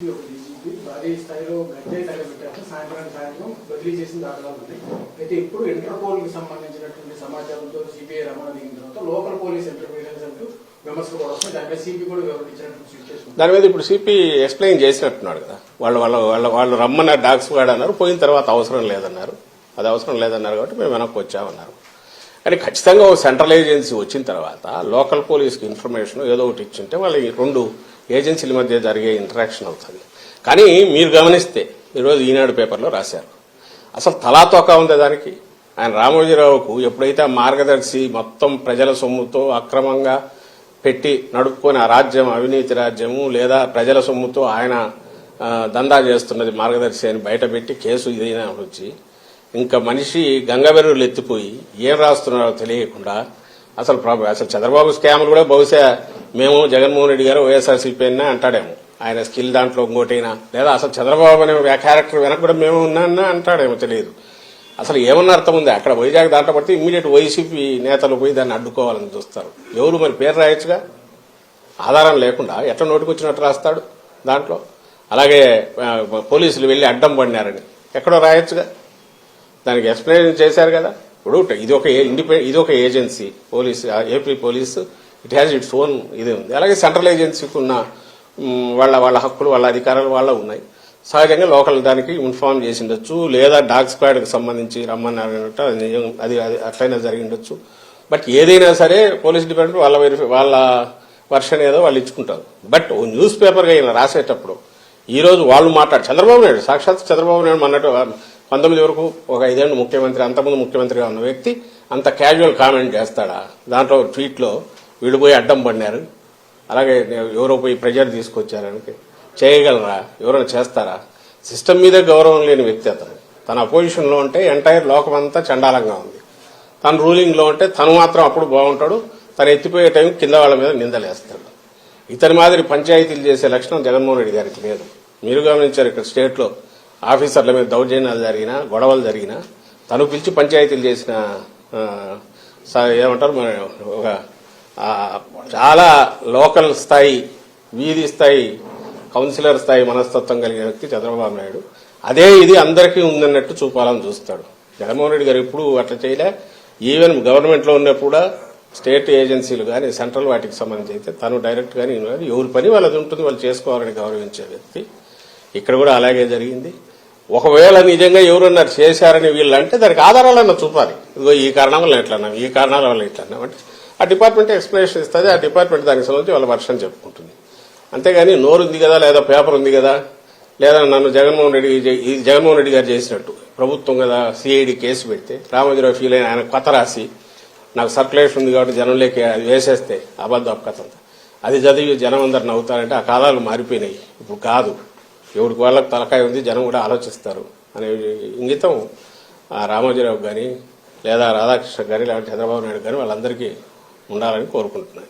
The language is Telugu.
ఒక డీజీపీ భారీ స్థాయిలో గట్టే తగలబెట్టారు సాయంత్రం సాయంత్రం బదిలీ చేసిన దాఖలాలు ఉన్నాయి. అయితే ఇప్పుడు ఇంటర్పోల్కి సంబంధించినటువంటి సమాచారంతో సిబిఐ రమణ దిగిన తర్వాత లోకల్ పోలీస్ ఇంటర్వ్యూలెన్స్ అంటూ విమర్శలు కూడా వస్తాయి దానిపై సిబి కూడా వివరించినటువంటి సిచ్యువేషన్ దాని మీద ఇప్పుడు సిపి ఎక్స్ప్లెయిన్ చేసినట్టున్నాడు కదా. వాళ్ళు వాళ్ళ వాళ్ళ వాళ్ళు రమ్మన్నారు డాక్స్ వాడన్నారు పోయిన తర్వాత అవసరం లేదన్నారు. అది అవసరం లేదన్నారు కాబట్టి మేము వెనక్కి వచ్చామన్నారు. కానీ ఖచ్చితంగా ఒక సెంట్రల్ ఏజెన్సీ వచ్చిన తర్వాత లోకల్ పోలీస్కి ఇన్ఫర్మేషన్ ఏదో ఒకటి ఇచ్చింటే వాళ్ళ రెండు ఏజెన్సీల మధ్య జరిగే ఇంటరాక్షన్ అవుతుంది. కానీ మీరు గమనిస్తే ఈరోజు ఈనాడు పేపర్లో రాశారు. అసలు తలాతోక ఉంది దానికి? ఆయన రామోజీరావుకు ఎప్పుడైతే ఆ మార్గదర్శి మొత్తం ప్రజల సొమ్ముతో అక్రమంగా పెట్టి నడుపుకొని ఆ రాజ్యం అవినీతి రాజ్యము లేదా ప్రజల సొమ్ముతో ఆయన దందా చేస్తున్నది మార్గదర్శి అని బయటపెట్టి కేసు ఇదైనా వచ్చి ఇంకా మనిషి గంగబెర్రులు ఎత్తిపోయి ఏం రాస్తున్నారో తెలియకుండా అసలు ప్రాబ- అసలు చంద్రబాబు స్కామ్లు కూడా బహుశా మేము జగన్మోహన్ రెడ్డి గారు వైఎస్ఆర్సీపీ అయినా అంటాడేమో. ఆయన స్కిల్ దాంట్లో ఇంకోటైనా. లేదా అసలు చంద్రబాబు అనే క్యారెక్టర్ వెనక కూడా మేము ఉన్నా అంటాడేమో తెలియదు. అసలు ఏమన్నా అర్థం ఉంది? అక్కడ వైజాగ్ దాంట్లో పడితే ఇమ్మీడియట్ వైసీపీ నేతలు పోయి దాన్ని అడ్డుకోవాలని చూస్తారు. ఎవరు మరి పేరు రాయొచ్చుగా? ఆధారం లేకుండా ఎట్లా నోటికి వచ్చినట్టు రాస్తాడు దాంట్లో? అలాగే పోలీసులు వెళ్ళి అడ్డం పడినారని. ఎక్కడో రాయొచ్చుగా? దానికి ఎక్స్ప్లెయిన్ చేశారు కదా. ఇప్పుడు ఇది ఒక ఇండిపెండెంట్ ఇది ఒక agency police AP police it has its own ఇది ఉంది. అలాగే సెంట్రల్ ఏజెన్సీకి ఉన్న వాళ్ళ వాళ్ళ హక్కులు వాళ్ళ అధికారాలు వాళ్ళ ఉన్నాయి. సహజంగా లోకల్ దానికి ఇన్ఫార్మ్ చేసి ఉండొచ్చు. లేదా డాగ్ స్క్వాడ్కి సంబంధించి రమ్మన్నారు అది అది అట్లయినా జరిగి ఉండొచ్చు. బట్ ఏదైనా సరే పోలీస్ డిపార్ట్మెంట్ వాళ్ళ వెరిఫై వాళ్ళ వర్షన్ ఏదో వాళ్ళు ఇచ్చుకుంటారు. బట్ ఓ న్యూస్ పేపర్గా ఈయన రాసేటప్పుడు ఈ రోజు వాళ్ళు మాట్లాడు చంద్రబాబు నాయుడు సాక్షాత్ చంద్రబాబు నాయుడు అన్నట్టు పంతొమ్మిది వరకు ఒక ఐదేళ్ళు ముఖ్యమంత్రి అంతకుముందు ముఖ్యమంత్రిగా ఉన్న వ్యక్తి అంత క్యాజువల్ కామెంట్ చేస్తాడా? దాంట్లో ట్వీట్లో వీళ్ళు పోయి అడ్డం పడినారు. అలాగే ఎవరో పోయి ప్రెజర్ తీసుకొచ్చారని చేయగలరా? ఎవరైనా చేస్తారా? సిస్టమ్ మీద గౌరవం లేని వ్యక్తి అతను. తన అపోజిషన్లో ఉంటే ఎంటైర్ లోకం అంతా చండాలంగా ఉంది. తన రూలింగ్లో ఉంటే తను మాత్రం అప్పుడు బాగుంటాడు. తను ఎత్తిపోయే టైం కింద వాళ్ళ మీద నిందలేస్తాడు. ఇతని మాదిరి పంచాయతీలు చేసే లక్షణం జగన్మోహన్ రెడ్డి గారికి లేదు. మీరు గమనించారు ఇక్కడ స్టేట్లో ఆఫీసర్ల మీద దౌర్జన్యాలు జరిగినా గొడవలు జరిగినా తను పిలిచి పంచాయతీలు చేసిన స- ఏమంటారు మన ఒక చాలా లోకల్ స్థాయి వీధి స్థాయి కౌన్సిలర్ స్థాయి మనస్తత్వం కలిగిన వ్యక్తి చంద్రబాబు నాయుడు. అదే ఇది అందరికీ ఉందన్నట్టు చూపాలని చూస్తాడు. జగన్మోహన్ రెడ్డి గారు ఎప్పుడు అట్లా చేయలే. ఈవెన్ గవర్నమెంట్లో ఉన్నప్పుడు కూడా స్టేట్ ఏజెన్సీలు కానీ సెంట్రల్ వాటికి సంబంధించి అయితే తను డైరెక్ట్ కానీ గానీ ఎవరి పని వాళ్ళది ఉంటుంది వాళ్ళు చేసుకోవాలని గౌరవించే వ్యక్తి. ఇక్కడ కూడా అలాగే జరిగింది. ఒకవేళ నిజంగా ఎవరన్నా చేశారని వీళ్ళు అంటే దానికి ఆధారాలన్నా చూపాలి. ఇదిగో ఈ కారణం వల్ల ఇట్లా ఈ కారణాల వల్ల ఇట్లా అంటే ఆ డిపార్ట్మెంట్ ఎక్స్ప్లెనేషన్ ఇస్తుంది ఆ డిపార్ట్మెంట్ దానికి సంబంధించి వాళ్ళ వర్షం చెప్పుకుంటుంది. అంతేగాని నోరు ఉంది కదా లేదా పేపర్ ఉంది కదా లేదా నన్ను జగన్మోహన్ రెడ్డి ఈ జగన్మోహన్ రెడ్డి గారు చేసినట్టు ప్రభుత్వం కదా సిఐడి కేసు పెడితే రామోజీరావు ఫీల్ అయిన ఆయన కొత్త రాసి నాకు సర్క్యులేషన్ ఉంది కాబట్టి జనంలోకి అది వేసేస్తే అబద్ధం కథ అది చదివి జనం అందరు నవ్వుతారంటే ఆ కాలాలు మారిపోయినాయి. ఇప్పుడు కాదు. ఎవరికి వాళ్ళకి తలకాయ ఉంది జనం కూడా ఆలోచిస్తారు అనే ఇంగితం ఆ రామోజీరావు కానీ లేదా రాధాకృష్ణ గారి లేకపోతే చంద్రబాబు నాయుడు కానీ వాళ్ళందరికీ ఉండాలని కోరుకుంటున్నాను.